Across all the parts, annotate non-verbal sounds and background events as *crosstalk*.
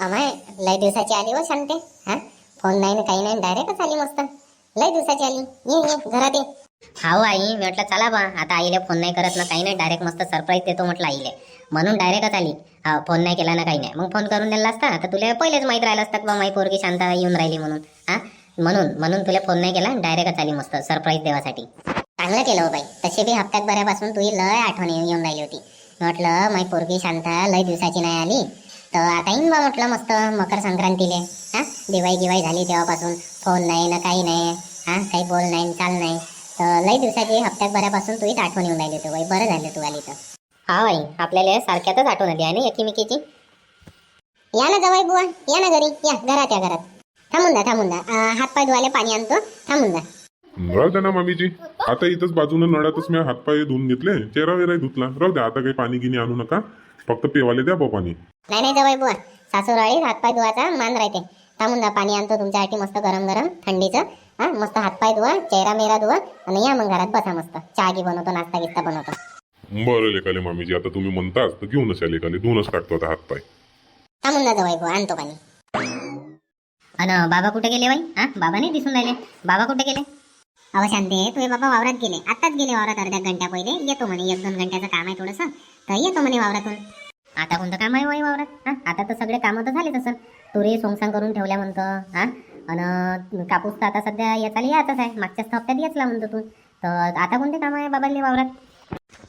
अमाय लय दिवसाची आली हो शांते. हा? फोन नाही ना काही नाही डायरेक्टच आली मस्त. लय दिवसाची आली. ये ये घरात ये. हाव आई म्हटलं चला बा. आता आईले फोन नाही करत ना काही नाही डायरेक्ट मस्त सरप्राईज देतो म्हटलं आईले. म्हणून डायरेक्टच आली. हा फोन नाही केला ना काही नाही. मग फोन करून दिला असता तर तुला पहिलेच माहीत राहिलं असतं बा माई पोरगी शांता येऊन राहिली म्हणून. हा? म्हणून म्हणून तुला फोन नाही केला डायरेक्टच आली मस्त सरप्राईज देवासाठी. चांगलं केलं हो बाई. तशी बी हप्त्यात बऱ्यापासून तुही लय आठवण येऊन येऊन राहिली होती. म्हटलं माई पोरगी शांता लय दिवसाची नाही आली. तर आता येईन बा म्हटलं मस्त मकर संक्रांतीले. हा? दिवाळी गिवाई झाली तेव्हापासून. फोन नाही ना काही नाही. हा? काही बोल नाही चाल नाही. तर लई दिवसाची हप्त्यात बऱ्यापासून तुझीच आठवण येऊन राहिली होती बाई. बरं झालं तू आली तर. हा बाई आपल्याला सारख्यातच आठवण आली आहे ना एकीमेकीची. या ना जवाई बुवा या ना घरी. या घरात या घरात. थांबून जा थांबून जा. हात हातपाय धुवायला पाणी आणतो. थांबून जा. राहू द्या ना मामीजी. आता इथंच बाजूनं नळातच मी हातपाय धुवून घेतले. चेहरा वेराही धुतला. राहू द्या आता काही पाणी गिनी आणू नका. फक्त पेवाले द्या बा पाणी नाही नाही जवाई बुवा सासूराळी हातपाय धुवायचा मान राहते. थांबून जा पाणी आणतो तुमच्यासाठी मस्त गरम गरम थंडीचं. हा मस्त हातपाय धुवा चेहरा मेरा धुवा आणि या मग घरात बसा मस्त. चहा गी बनवतो नाश्ता गिस्ता बनवतो. बरं लेखाले मामीजी आता तुम्ही म्हणताच तर घेऊनच या लेखाले धुवूनच टाकतो आता हातपाय. थांबून जा जवाई बुवा आणतो पाणी. अन बाबा कुठे गेले बाई? हा बाबा नाही दिसून राहिले. बाबा कुठे गेले? अहो शांते तुझे बाबा वावरात गेले. आताच गेले वावरात अर्ध्या घंट्या पहिले. येतो म्हणे एक दोन घंट्याचं काम आहे थोडंसं. काही येतो म्हणे वावरातून. आता कोणतं काम आहे बाई वावरात? हा? आता तर सगळे कामं तर झाले तसं तुरी सोंगसांग करून ठेवल्या म्हणतो हा? आणि कापूस तर आता सध्या याचा याचाच आहे. मागच्याच हप्त्यात याचला म्हणतो तू. तर आता कोणते काम आहे बाबांनी वावरात?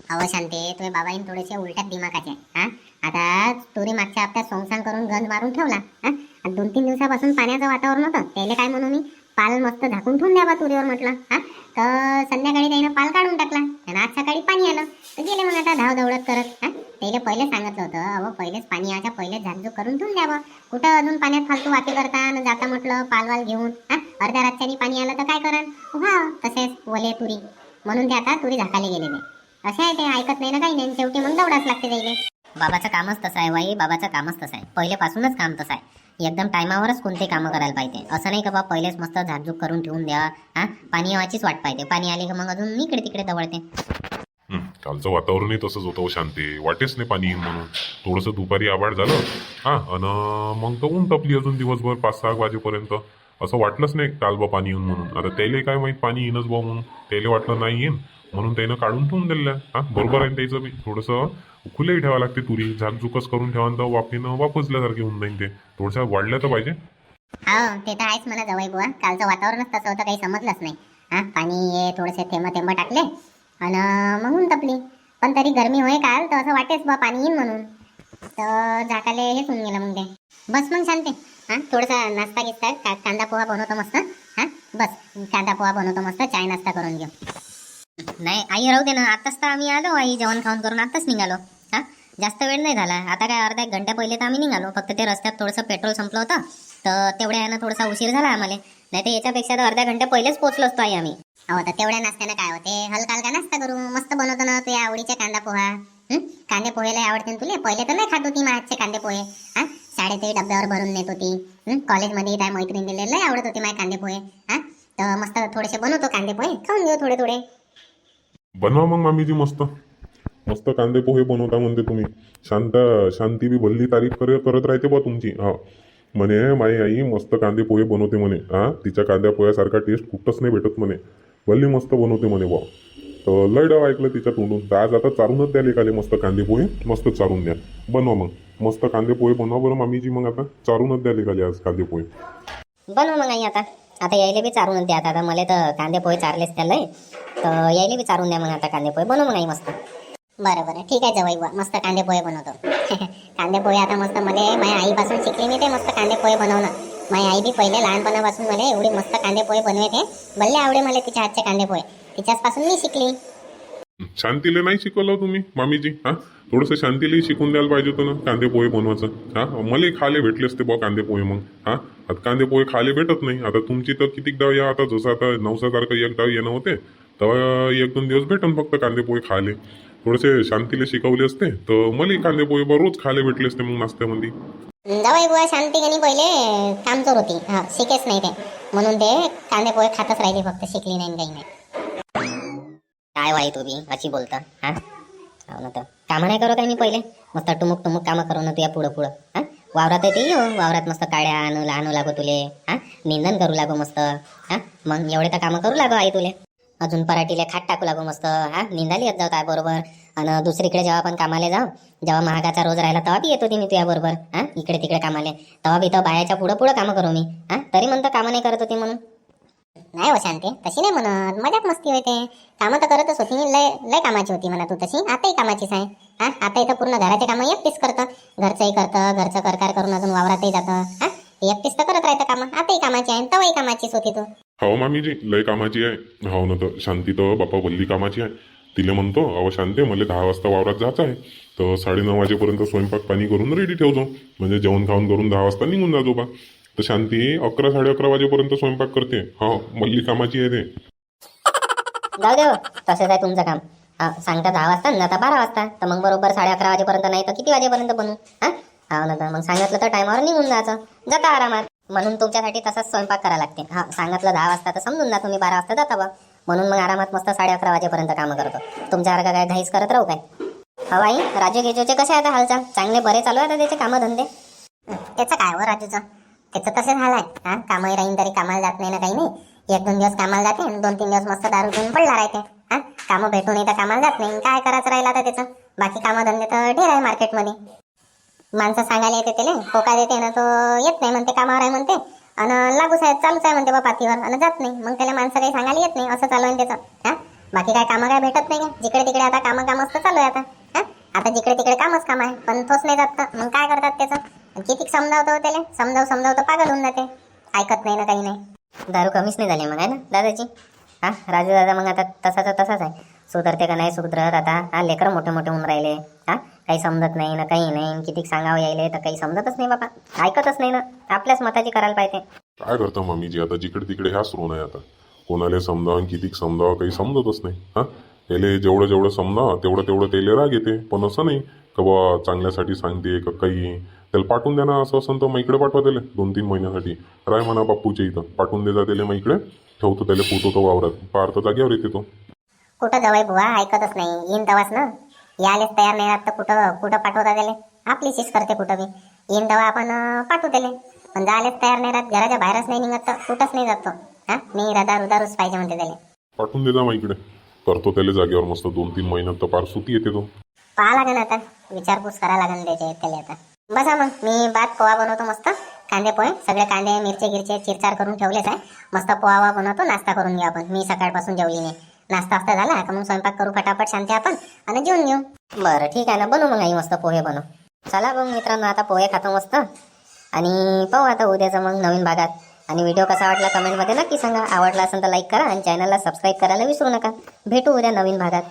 अहो शांते तुम्ही बाबाईन थोडेसे उलट्यात दिमागाचे हा? आता तुरी मागच्या हप्त्यात सोंगसांग करून गंज मारून ठेवला हा? आणि दोन तीन दिवसापासून पाण्याचं वातावरण होतं. त्याला काय म्हणू मी? पाल मस्त झाकून ठेवून द्यावा तुरीवर म्हटलं हा? तर संध्याकाळी त्यानं पाल काढून टाकला. आणि आज सकाळी पाणी आलं. तर गेले मग आता धाव दौडत करत हा? त्याला पहिले सांगितलं होतं अहो पहिलेच पाणी याच्या पहिलेच झाकझूक करून ठेवून द्यावं. कुठं अजून पाण्यात फालतू वाती करता आणि जाता म्हटलं पालवाल घेऊन हा? अर्ध्या रातच्यानी पाणी आलं तर काय करण हा तसेच वले तुरी. म्हणून ते आता तुरी झाकाले गेलेले. असे आहे ते ऐकत नाही ना काही नाही शेवटी मग दौडाच लागते त्याला बाबाचं कामच तसं आहे वाई बाबाचं कामच तसं आहे. पहिल्यापासूनच काम तसं आहे. एकदम टायमावरच कोणते कामं करायला पाहिजे. असं नाही का बा पहिलेच मस्त झाडझूक करून ठेवून द्या हा? पाणी यावाचीच वाट पाहिजे पाणी आले का मग अजून इकडे तिकडे दवळते. हं, कालचं वातावरणही तसंच होतं हो शांती. वाटेच नाही पाणी म्हणून. थोडंसं दुपारी आबाड झालं. हा अन मग तर ऊन तपली अजून दिवसभर पाच सहा वाजेपर्यंत. असं वाटलंच नाही काल बा पाणी येऊन म्हणून. आता त्याला काय माहीत पाणी येईनच बा म्हणून. त्याला वाटलं नाही येईन. म्हणून त्यानं काढून ठेवून दिलं हा बरोबर आहे त्याचं बी. थोडंसं उकुलही ठेवावं लागते तुरी. झाकझुकच करून ठेवा तर वाफीनं वापसल्यासारखे होऊन जाईन ते. थोडंसं वाढलं तर पाहिजे. हो ते तर आहेच मला जवळ बुवा. कालचं वातावरणच तसं होतं काही समजलंच नाही. हा पाणी हे थोडेसे थेंब थेंब टाकले. आणि मग ऊन तपली. पण तरी गरमी होय काल तर असं वाटेच बा पाणी येईन म्हणून. तर झाकाले हेच होऊन गेलं मग ते. बस मग शांते. हा थोडासा नाश्ता घेतला का कांदा पोहा बनवतो मस्त. हा बस. कांदा पोहा बनवतो मस्त. चाय नाश्ता करून घेऊ. नाही आई राहू दे ना. आताच तर आम्ही आलो आई जेवण खाऊन करून आत्ताच निघालो. हा जास्त वेळ नाही झाला. आता काय अर्धा एक घंटा पहिले तर आम्ही निघालो. फक्त ते रस्त्यात थोडंसं पेट्रोल संपलं होतं. तर तेवढ्या यानं थोडासा उशीर झाला आम्हाला. नाही तर याच्यापेक्षा तर अर्ध्या घंट्या पहिलेच पोहोचलो असतो आई आम्ही. हो तर तेवढ्या नाश्त्यानं काय होते? हलका हलका नाश्ता करू. मस्त बनवतो ना तुझ्या आवडीचे कांदा पोहा. कांदे पोहेला आवडते ना तुले? पहिले तर नाही खात होती माझे कांदे पोहे. हा? शाळेतही डब्यावर भरून नेत होती. हं? कॉलेजमध्ये काय मैत्रीण दिले लय आवडत होते माझे कांदे पोहे हा? तर मस्त थोडेसे बनवतो कांदे पोहे खाऊन घेऊ थोडे थोडे बनवा मग मामीजी मस्त. मस्त कांदे पोहे बनवता म्हणते तुम्ही. शांत शांती बी भल्ली तारीफ कर करत राहते बा तुमची. हा. म्हणे माई आई मस्त कांदे पोहे बनवते म्हणे. हा? तिच्या कांद्या पोह्यासारखा टेस्ट कुठंच नाही भेटत म्हणे. भल्ली मस्त बनवते म्हणे बा. तर लय डाव ऐकलं तिच्या तोंडून तर आज आता चारूनच द्या लेखाले मस्त कांदे पोहे? मस्त चारून द्या बनवा मग. मस्त कांदे पोहे बनवा बरं मामीजी मग आता. चारूनच द्या लेखाले आज कांदे पोहे. बनव मग आई आता. आता यायला बी चारून द्या. आता मला तर कांदे पोहे चारलेच त्याला. तर यायला बी चारून द्या मग आता कांदे पोहे. बनव मग आई मस्त. बरं बरं. ठीक आहे जवाई बुवा. मस्त कांदे पोहे बनवतो. *laughs* कांदे पोहे आता मस्त मला माझ्या आईपासून शिकले मी ते मस्त कांदे पोहे बनवणं. माझी आई बी पहिले लहानपणापासून मला एवढी मस्त कांदे पोहे बनवते भले आवडे मला तिच्या हातचे कांदे पोहे. तिच्याचपासून मी शिकली. शांतीला नाही शिकवलं हो तुम्ही मामीजी हा? थोडंसं शांतीलाही शिकून द्यायला पाहिजे होतं ना कांदे पोहे बनवायचं हा? मलाही खाले भेटले असते बा कांदे पोहे मग हा? आता कांदे पोहे खाले भेटत नाही आता तुमची तर कितीकदा या आता जसं आता नवसासारखं एकदा येणं होते तेव्हा एक दोन दिवस भेटन फक्त कांदे पोहे खाले. थोडेसे शांतीला शिकवले असते तर मलाही कांदे पोहे बा रोज खाले भेटले असते मग नाश्त्यामध्ये. जवाई बुवा शांती गणी पहिले कामचोर होती हा शिकेच नाही ते. म्हणून ते कांदे पोहे खातच राहिली फक्त शिकली नाही काही नाही. काय वाई तुम्ही अशी बोलता हा? हो ना तर. कामं नाही करू काय मी पहिले. मस्त टुमुक टुमुक कामं करू ना तुया पुढं पुढं हा? वावरात येते हो वावरात मस्त काड्या आणू आणू लागो तुले हा? निंदन करू लागो मस्त हा? मग एवढे तर कामं करू लागो आई तुले. अजून पराठीले खाट टाकू लागो मस्त हा? निंदाली येत जाऊ काय बरोबर? आणि दुसरीकडे जेव्हा आपण कामाला जाऊ जेव्हा महागाचा रोज राहिला तेव्हा बी येतो ती मी तुझ्या बरोबर हा? इकडे तिकडे कामाले. तेव्हा बी तर बायाच्या पुढं पुढं कामं करू मी हा? तरी म्हणतो कामं नाही करत होती म्हणून. नाही हो शांती. तशी नाही म्हणत. मजाक मस्ती होते. कामं तर करतच होती. लय लय कामाची होती म्हणा तू तशी. आताही कामाचीच आहे. हा? आता इथं पूर्ण घराचे कामं एकटीच करतं. घरचंही करतं. घरचं करकार करून अजून वावरातही जातं. हा? एकटीच तर करत राहतं कामं. आताही कामाची आहे. तवाही कामाचीच होती तू. हो मामीजी लय कामाची आहे. हो ना तर शांती तर बापा बोलली कामाची आहे. तिला म्हणतो अहो शांती मला दहा वाजता वावरात जायचं आहे. तर साडेनऊ वाजेपर्यंत स्वयंपाक पाणी करून रेडी ठेवतो म्हणजे जेवण खाऊन करून दहा वाजता निघून जातो बा तर शांती अकरा साडे अकरा वाजेपर्यंत स्वयंपाक करते. हो मल्ली कामाची आहे ते. जाऊ दे हो, तसंच आहे तुमचं काम. हा सांगता दहा वाजता ना आता बारा वाजता. तर मग बरोबर साडे अकरा वाजेपर्यंत नाही तर किती वाजेपर्यंत बनू? हा? ना तर मग सांगितलं तर टायमावर निघून जायचं. जाता आरामात. म्हणून तुमच्यासाठी तसाच स्वयंपाक करा लागते. हा सांगितलं दहा वाजता तर समजून जा तुम्ही बारा वाजता जाता बा म्हणून मग आरामात मस्त साडे अकरा वाजेपर्यंत कामं करतो. तुमच्यासारखं काय घाईस करत राहू काय? हो हवाई राजू गेजूचे कसे आता हालचाल? चांगले बरे चालू आहे त्याचे कामं धंदे त्याचं काय हो राजूचं? त्याचं तसं झालंय? हा? कामही राहीन तरी कामाला जात नाही ना काही नाही. एक दोन दिवस कामाला जाते आणि दोन तीन दिवस मस्त दारू घेऊन पडला राहते. हा? कामं भेटून तर कामाला जात नाही. काय करायचं राहिलं आता त्याचं? बाकी कामं धंदे तर ढेर आहे मार्केटमध्ये. माणसं सांगायला येते त्याला होका देते ना तो येत नाही म्हणते कामावर आहे म्हणते. आणि लागूच आहे चालूच आहे म्हणते बा पातीवर आणि जात नाही. मग त्याला माणसं काही सांगायला येत नाही. असं चालू आहे त्याचं. हा? बाकी काय कामं काय भेटत नाही जिकडे तिकडे आता कामं काम असतं चालू आहे आता. हा? आता जिकडे तिकडे कामच काम आहे. पण तोच नाही जात मग काय करतात त्याचं? किती समजावतो हो त्याला? समजाव समजावतो पागल होऊन जाते. ऐकत नाही ना काही नाही. दारू कमीच नाही झाली मग आहे ना दादाची? हा राजू दादा मग आता तसाचा तसाच आहे. सुधरते का नाही सुधरत आता? हा लेकरं मोठे मोठे होऊन राहिले. हा काही समजत नाही ना काही नाही. किती सांगावं यायले तर काही समजतच नाही बाबा ऐकतच नाही ना. आपल्याच मताची करायला पाहिजे. काय करता जी आता? जिकडे तिकडे ह्याच रोन आहे आता. कोणाला समजावं किती समजावं काही समजतच नाही. हा त्याला जेवढं जेवढं समजावं तेवढं तेवढं त्याला राग येते. पण असं नाही का बा चांगल्यासाठी सांगते का काही? त्याला पाठवून द्या ना असं असं तर मग इकडे पाठवा त्याला दोन तीन महिन्यासाठी. राय म्हणा बाप्पूच्या इथं. पाठवून दे जा त्याला मग इकडे. ठेवतो त्याला पोचवतो वावरात. पार तर जागेवर येते तो. कुठं जवळ बुवा? ऐकतच नाही. येईन तवाच ना. यायलाच तयार नाही राहत तर कुठं कुठं पाठवता त्याले? आपली शिस्त करते कुठं बी. येईन तेव्हा आपण पाठवू त्याले. पण जायलाच तयार नाही राहत. घराच्या बाहेरच नाही निघत तर कुठंच नाही जात तो. हा? मी दारू दारूच पाहिजे म्हणते त्याले. पाठवून दे जा मग इकडे. करतो त्याला जागेवर मस्त. दोन तीन महिन्यात तर पार सुटी येते तो. पाहा लागेल आता. विचारपूस करा लागेल त्याचे त्याला आता. बसा मग. मी भात पोहा बनवतो मस्त. कांदे पोहे. सगळे कांदे मिरचे गिरचे चिरचार करून ठेवलेच आहे. मस्त पोहा बनवतो. नाश्ता करून घेऊ आपण. मी सकाळपासून जेवली नाही नाश्ता वास्ता झाला. का मग स्वयंपाक करू फटाफट शांती आपण. आणि जेवून घेऊ. बरं ठीक आहे ना. बनवू मग आई मस्त पोहे बनव. चला मग मित्रांनो आता पोहे खातो मस्त. आणि पाहू आता उद्याचं मग नवीन भागात. आणि व्हिडिओ कसा वाटला कमेंटमध्ये नक्की सांगा. आवडला असेल तर लाईक करा आणि चॅनलला सबस्क्राईब करायला विसरू नका. भेटू उद्या नवीन भागात.